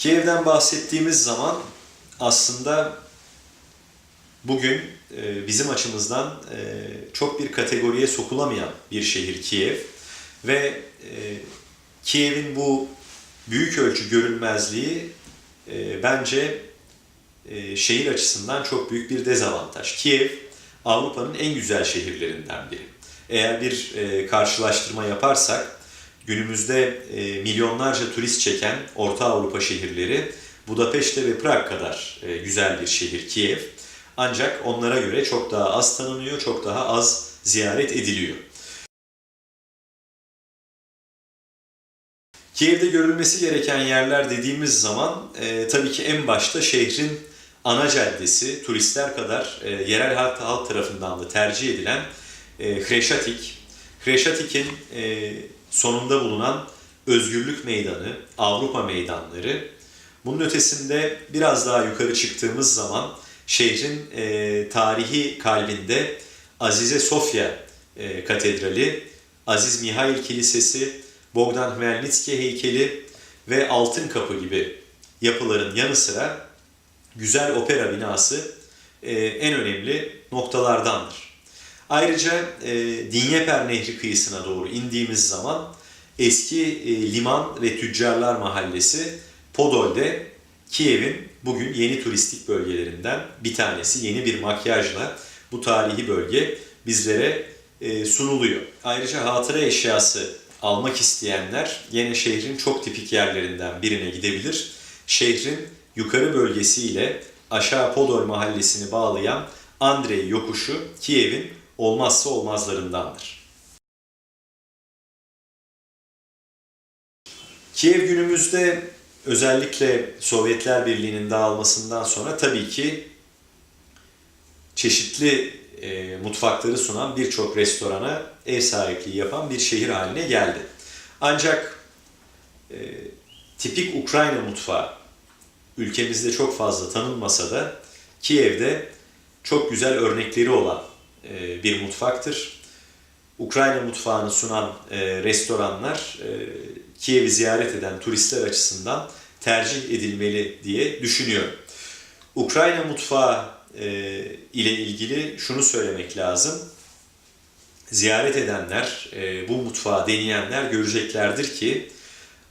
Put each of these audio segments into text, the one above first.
Kiev'den bahsettiğimiz zaman aslında bugün e, bizim açımızdan e, çok bir kategoriye sokulamayan bir şehir Kiev ve e, Kiev'in bu büyük ölçü görünmezliği bence şehir açısından çok büyük bir dezavantaj. Kiev Avrupa'nın en güzel şehirlerinden biri. Eğer bir karşılaştırma yaparsak günümüzde e, milyonlarca turist çeken Orta Avrupa şehirleri Budapeşte ve Prag kadar e, güzel bir şehir Kiev. Ancak onlara göre çok daha az tanınıyor, çok daha az ziyaret ediliyor. Kiev'de görülmesi gereken yerler dediğimiz zaman e, tabii ki en başta şehrin ana caddesi, turistler kadar e, yerel halk, halk tarafından da tercih edilen e, Hreşatik. Hreşatik'in e, sonunda bulunan Özgürlük Meydanı, Avrupa Meydanları. Bunun ötesinde biraz daha yukarı çıktığımız zaman şehrin e, tarihi kalbinde Azize Sofya e, Katedrali, Aziz Mihail Kilisesi, Bogdan Hmelnitski heykeli ve Altın Kapı gibi yapıların yanı sıra güzel opera binası e, en önemli noktalardandır. Ayrıca e, Dinyeper Nehri kıyısına doğru indiğimiz zaman eski e, liman ve tüccarlar mahallesi Podol'de Kiev'in bugün yeni turistik bölgelerinden bir tanesi. Yeni bir makyajla bu tarihi bölge bizlere e, sunuluyor. Ayrıca hatıra eşyası almak isteyenler yine şehrin çok tipik yerlerinden birine gidebilir. Şehrin yukarı bölgesi ile aşağı Podol mahallesini bağlayan Andrei yokuşu Kiev'in olmazsa olmazlarındandır. Kiev günümüzde özellikle Sovyetler Birliği'nin dağılmasından sonra tabii ki çeşitli e, mutfakları sunan birçok restorana ev sahipliği yapan bir şehir haline geldi. Ancak e, tipik Ukrayna mutfağı ülkemizde çok fazla tanınmasa da Kiev'de çok güzel örnekleri olan e, bir mutfaktır. Ukrayna mutfağını sunan e, restoranlar e, Kiev'i ziyaret eden turistler açısından tercih edilmeli diye düşünüyorum. Ukrayna mutfağı ile ilgili şunu söylemek lazım. Ziyaret edenler, bu mutfağı deneyenler göreceklerdir ki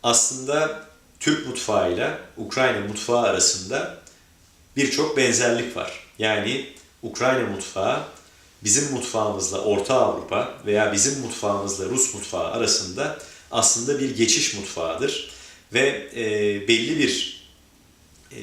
aslında Türk mutfağıyla Ukrayna mutfağı arasında birçok benzerlik var. Yani Ukrayna mutfağı bizim mutfağımızla Orta Avrupa veya bizim mutfağımızla Rus mutfağı arasında aslında bir geçiş mutfağıdır. Ve e, belli bir e,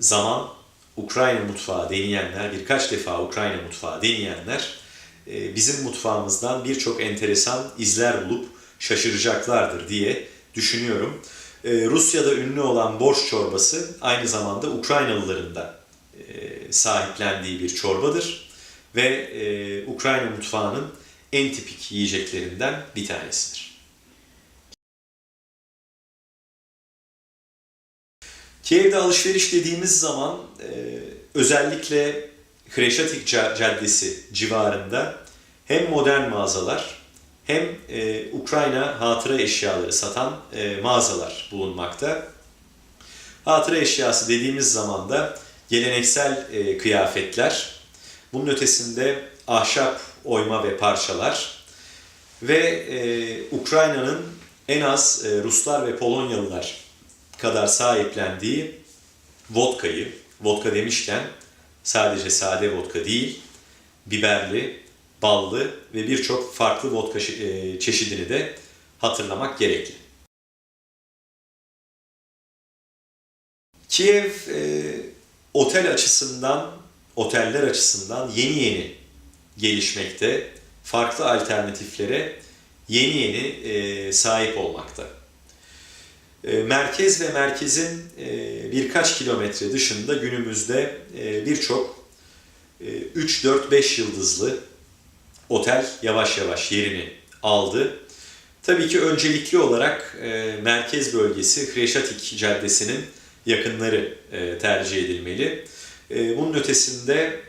zaman Ukrayna mutfağı deneyenler, birkaç defa Ukrayna mutfağı deneyenler e, bizim mutfağımızdan birçok enteresan izler bulup şaşıracaklardır diye düşünüyorum. E, Rusya'da ünlü olan borş çorbası aynı zamanda Ukraynalıların da e, sahiplendiği bir çorbadır ve e, Ukrayna mutfağının en tipik yiyeceklerinden bir tanesidir. Kiev'de alışveriş dediğimiz zaman e, özellikle Kreşatik Caddesi civarında hem modern mağazalar hem e, Ukrayna hatıra eşyaları satan e, mağazalar bulunmakta. Hatıra eşyası dediğimiz zaman da geleneksel e, kıyafetler, bunun ötesinde ahşap oyma ve parçalar ve e, Ukrayna'nın en az e, Ruslar ve Polonyalılar kadar sahiplendiği vodkayı, vodka demişken sadece sade vodka değil, biberli, ballı ve birçok farklı vodka e, çeşidini de hatırlamak gerekli. Kiev e, otel açısından, oteller açısından yeni yeni gelişmekte, farklı alternatiflere yeni yeni e, sahip olmakta. E, merkez ve merkezin e, birkaç kilometre dışında günümüzde e, birçok 3, 4, 5 yıldızlı otel yavaş yavaş yerini aldı. Tabii ki öncelikli olarak merkez bölgesi Hreşatik Caddesi'nin yakınları tercih edilmeli. Bunun ötesinde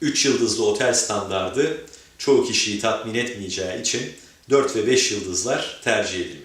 3 yıldızlı otel standardı çoğu kişiyi tatmin etmeyeceği için 4 ve 5 yıldızlar tercih edilmeli.